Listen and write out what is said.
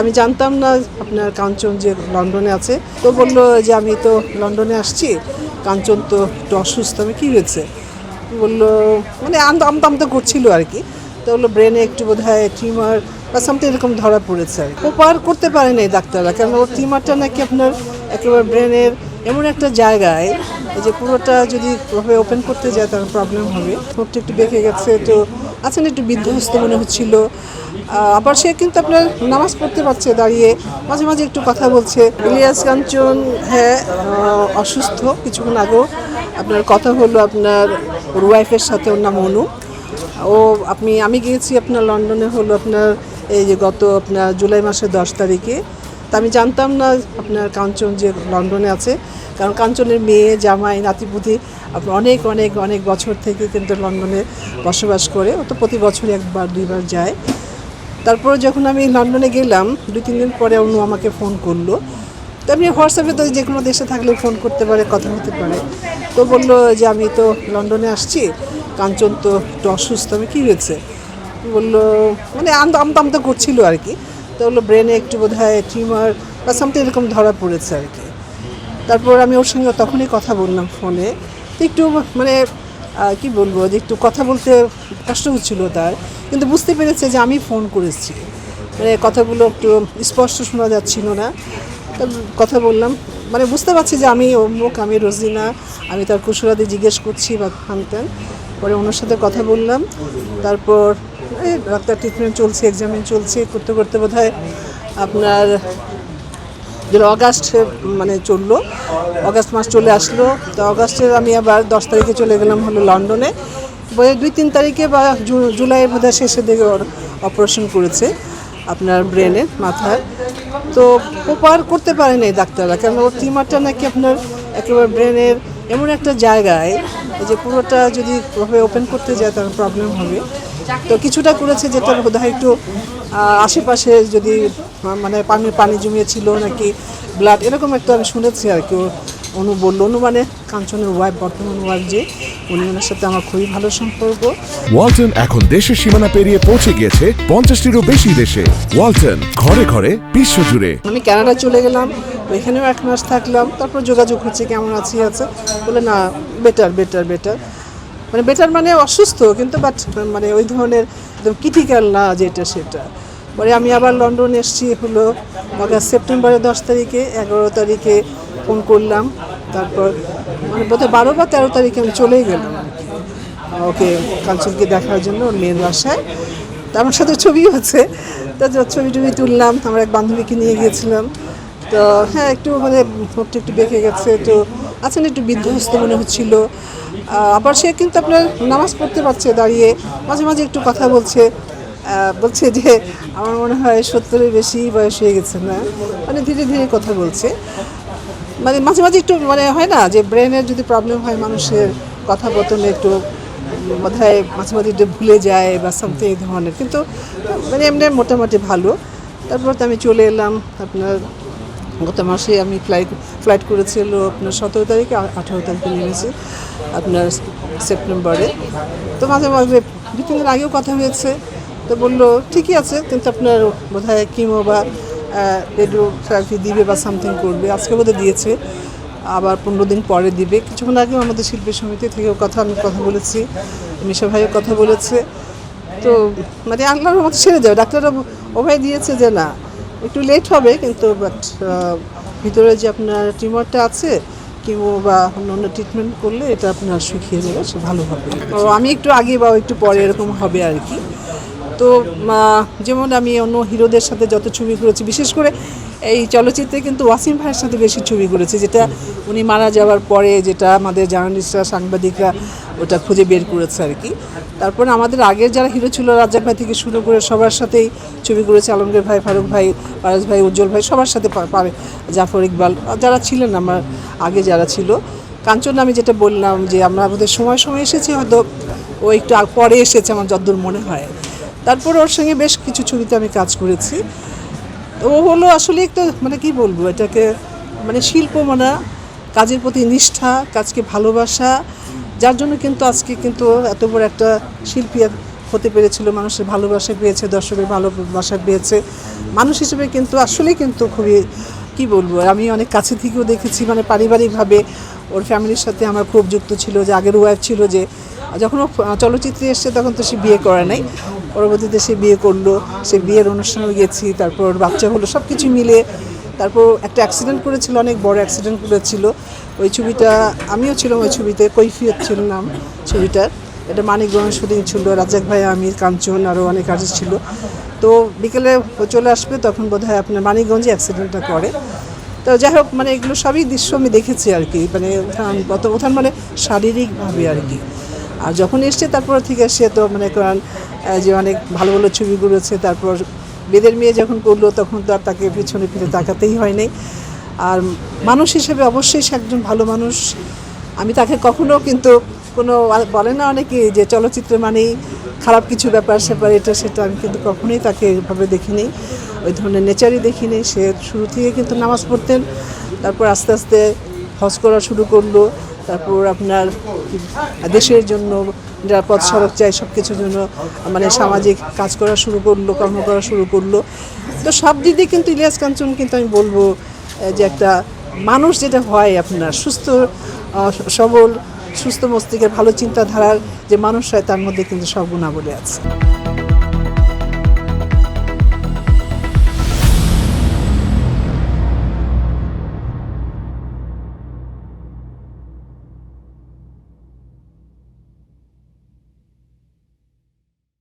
আমি জানতাম না আপনার কাঞ্চন যে লন্ডনে আছে। তো বলল যে আমি তো লন্ডনে আসছি, কাঞ্চন তো একটু অসুস্থ, আমি কী হয়েছে? বলল মানে আমতা আমতা আমতা করছিল আর কি। তো বলল ব্রেনে একটু বোধ হয় টিউমার বা সামথিং এরকম ধরা পড়েছে আর ওপার করতে পারেনি ডাক্তাররা, কারণ ওর টিউমারটা নাকি আপনার একেবারে ব্রেনের এমন একটা জায়গায় যে পুরোটা যদি ওপেন করতে যায় তার প্রবলেম হবে। ঠোঁটটা একটু বেঁকে গেছে, তো আছেন, একটু বিধ্বস্ত মনে হচ্ছিল। আবার সে কিন্তু আপনার নামাজ পড়তে পারছে, দাঁড়িয়ে মাঝে মাঝে একটু কথা বলছে। ইলিয়াস কাঞ্চন হ্যাঁ অসুস্থ কিছুক্ষণ আগেও। আপনার কথা হলো আপনার ওর ওয়াইফের সাথে, ওর নাম অনু। ও, আপনি, আমি গিয়েছি আপনার লন্ডনে হলো আপনার, এই যে গত আপনার জুলাই মাসের দশ তারিখে। তা আমি জানতাম না আপনার কাঞ্চন যে লন্ডনে আছে। কারণ কাঞ্চনের মেয়ে, জামাই, নাতিপুতি আপনার অনেক অনেক অনেক বছর থেকে কিন্তু লন্ডনে বসবাস করে। ও তো প্রতি বছরই একবার, দুইবার যায়। তারপর যখন আমি লন্ডনে গেলাম, দুই, তিন দিন পরে অনু আমাকে ফোন করল। তো আপনি হোয়াটসঅ্যাপে তো যে কোনো দেশে থাকলে ফোন করতে পারে, কথা হতে পারে। তো বলল যে, আমি তো লন্ডনে আসছি, কাঞ্চন তো একটু অসুস্থ, আমি কী হয়েছে? বলল মানে আমতা আমতা আমতা করছিল আর কি তো বলল ব্রেনে একটু বোধ হয় টিউমার বা সামথিং এরকম ধরা পড়েছে আর কি। তারপর আমি ওর সঙ্গে তখনই কথা বললাম ফোনে তো একটু মানে কি বলব যে একটু কথা বলতে কষ্ট হচ্ছিল তার। কিন্তু বুঝতে পেরেছে যে আমি ফোন করেছি। মানে কথাগুলো একটু স্পষ্ট শোনা যাচ্ছিল না। কথা বললাম। মানে বুঝতে পারছি যে আমি অমুক, আমি রোজিনা, আমি তার কুশলাদি জিজ্ঞেস করছি বা ফানতেন পরে ওনার সাথে কথা বললাম। তারপর এই ডাক্তার ট্রিটমেন্ট চলছে এক্সামিন চলছে, করতে করতে বোধ আপনার যে অগাস্ট মানে চলল। অগাস্ট মাস চলে আসলো। তো অগাস্টের আমি আবার দশ তারিখে চলে গেলাম হলো লন্ডনে দুই, তিন তারিখে বা জুলাইয়ের বোধহয় শেষের দিকে ওর অপারেশন করেছে আপনার ব্রেনে মাথার। তো ওপার করতে পারেনি ডাক্তাররা কারণ ওর টিউমারটা নাকি আপনার একেবারে ব্রেনের এমন একটা জায়গায় যে পুরোটা যদি ওপেন করতে যায় তার প্রবলেম হবে। তো কিছুটা করেছে যেটা বোধহয় একটু আশেপাশে যদি মানে পানি পানি জমিয়েছিল নাকি ব্লাড এরকম একটা আমি শুনেছি আর কি। অনু বলল অনু মানে কাঞ্চনের ওয়াইফ বর্তমান ওয়াইফ যে উনি ওনার সাথে আমার খুবই ভালো সম্পর্ক। ওয়ালটন এখন দেশের সীমানা পেরিয়ে পৌঁছে গিয়েছে পঞ্চাশটিরও বেশি দেশে। ওয়ালটন ঘরে ঘরে বিশ্ব জুড়ে। আমি কানাডা চলে গেলাম ওইখানেও এক মাস থাকলাম তারপর যোগাযোগ হচ্ছে কেমন আছি আছে? বলে না বেটার বেটার বেটার মানে বেটার মানে অসুস্থ, কিন্তু বাট মানে ওই ধরনের একদম ক্রিটিক্যাল না যেটা সেটা। পরে আমি আবার লন্ডন এসেছি হলো আগস্ট সেপ্টেম্বরের দশ তারিখে, এগারো তারিখে ফোন করলাম। তারপর মানে বোধহয় বারো বা তেরো তারিখে আমি চলেই গেলাম ওকে, কাঞ্চনকে দেখার জন্য ওর মেয়ের বাসায়। তো আমার সাথে ছবি হচ্ছে তো ছবি টবি তুললাম। আমার এক বান্ধবীকে নিয়ে গিয়েছিলাম। তো হ্যাঁ একটু মানে মুখটা একটু বেঁকে গেছে তো আছেন একটু বিধ্বস্ত মনে হচ্ছিল। আবার সে কিন্তু আপনার নামাজ পড়তে পারছে, দাঁড়িয়ে মাঝে মাঝে একটু কথা বলছে বলছে যে আমার মনে হয় সত্তরের বেশি বয়স হয়ে গেছে না মানে ধীরে ধীরে কথা বলছে। মানে মাঝে মাঝে একটু মানে হয় না যে ব্রেনের যদি প্রবলেম হয় মানুষের কথা বতনে একটু বোধহয় মাঝে মাঝে একটু ভুলে যায় বা সামথিং এই ধরনের। কিন্তু মানে এমনি মোটামুটি ভালো। তারপর তো আমি চলে এলাম আপনার গত মাসে আমি ফ্লাইট ফ্লাইট করেছিল আপনার সতেরো তারিখে আঠারো তারিখে নেমেছি আপনার সেপ্টেম্বরে তো মাঝে মাঝে দু, তিন দিন আগেও কথা হয়েছে। তো বলল, ঠিকই আছে, কিন্তু আপনার বোধহয় কিমো বা রেডিও থেরাপি দিবে বা সামথিং করবে। আজকে বোধহয় দিয়েছে, আবার পনেরো দিন পরে দিবে। কিছুক্ষণ আগেও আমাদের শিল্পী সমিতি থেকেও কথা, আমি কথা বলেছি, মিশা ভাইও কথা বলেছে। তো মানে আল্লাহর মতো ছেড়ে যাবে। ডাক্তাররা অভয় দিয়েছে যে না একটু লেট হবে কিন্তু বাট ভিতরে যে আপনার টিউমারটা আছে কিমো বা অন্য অন্য ট্রিটমেন্ট করলে এটা আপনার শুকিয়ে যাবে সে ভালো হবে। তো আমি একটু আগে বা একটু পরে এরকম হবে আর কি। তো যেমন আমি অন্য হিরোদের সাথে যত ছবি করেছি বিশেষ করে এই চলচ্চিত্রে কিন্তু ওয়াসিম ভাইয়ের সাথে বেশি ছবি করেছি যেটা উনি মারা যাওয়ার পরে যেটা আমাদের জার্নালিস্টরা সাংবাদিকরা ওটা খুঁজে বের করেছে আর কি। তারপর আমাদের আগের যারা হিরো ছিল, রাজ্জাক ভাই থেকে শুরু করে সবার সাথেই ছবি করেছে আলমগীর ভাই, ফারুক ভাই, পারস ভাই, উজ্জ্বল ভাই, সবার সাথে জাফর ইকবাল। যারা ছিলেন আমার আগে যারা ছিল, কাঞ্চন আমি যেটা বললাম যে আমরা আমাদের সময় সময় এসেছি, হয়তো ও একটু পরে এসেছে আমার যতদূর মনে হয়। তারপর ওর সঙ্গে বেশ কিছু ছবিতে আমি কাজ করেছি। ও হলো আসলে একটা মানে কি বলব, এটাকে মানে শিল্পমানা, কাজের প্রতি নিষ্ঠা, কাজকে ভালোবাসা যার জন্য কিন্তু আজকে কিন্তু এত বড় একটা শিল্পী হতে পেরেছিল, মানুষের ভালোবাসা পেয়েছে, দর্শকের ভালোবাসা পেয়েছে। মানুষ হিসেবে কিন্তু আসলেই কিন্তু খুবই, কি বলব, আমি অনেক কাছে থেকেও দেখেছি মানে পারিবারিকভাবে ওর ফ্যামিলির সাথে আমার খুব যুক্ত ছিল, যে আগের ওয়াইফ ছিল যে, যখন ও চলচ্চিত্রে এসছে তখন তো সে বিয়ে করে নাই। পরবর্তীতে সে বিয়ে করল, সে বিয়ের অনুষ্ঠানেও গেছি, তারপর বাচ্চা হলো সব কিছু মিলে তারপর একটা অ্যাক্সিডেন্ট করেছিল অনেক বড় অ্যাক্সিডেন্ট করেছিল। ওই ছবিটা আমিও ছিলাম ওই ছবিতে কৈফিয়ত ছিল নাম ছবিটার এটা মানিকগঞ্জ শুটিং ছিল রাজাক ভাই আমির কাঞ্চন আরও অনেক আর্টিস্ট ছিল। তো বিকেলে চলে আসবে তখন বোধহয় আপনার মানিকগঞ্জে অ্যাক্সিডেন্টটা করে। তো যাই হোক মানে এগুলো সবই দৃশ্য আমি দেখেছি আর কি মানে উত্থান গত উত্থান মানে শারীরিকভাবে আর কি। আর যখন এসছে তারপর থেকে সে তো মানে আহ, যে অনেক ভালো ভালো ছবি করেছে তারপর বেদের মেয়ে যখন করল, তখন তো আর তাকে পিছনে ফিরে তাকাতেই হয় নাই। আর মানুষ হিসেবে অবশ্যই সে একজন ভালো মানুষ। আমি তাকে কখনো কিন্তু কোনো বলে না অনেকে যে চলচ্চিত্র মানেই খারাপ কিছু ব্যাপার স্যাপার এটা, সেটা আমি কিন্তু কখনোই তাকে এভাবে দেখিনি। ওই ধরনের নেচারই দেখিনি। সে শুরু থেকে কিন্তু নামাজ পড়তেন, তারপর আস্তে আস্তে হজ করা শুরু করল। তারপর আপনার দেশের জন্য নিরাপদ, সড়ক চাই সব কিছুর জন্য মানে সামাজিক কাজ করা শুরু করল, কর্ম করা শুরু করল। তো সব দিক দিয়ে কিন্তু ইলিয়াস কাঞ্চন, কিন্তু আমি বলব যে একটা মানুষ যেটা হয় আপনার, সুস্থ সবল, সুস্থ মস্তিষ্কের ভালো চিন্তাধারার যে মানুষ হয়, তার মধ্যে কিন্তু সব গুণাবলী আছে।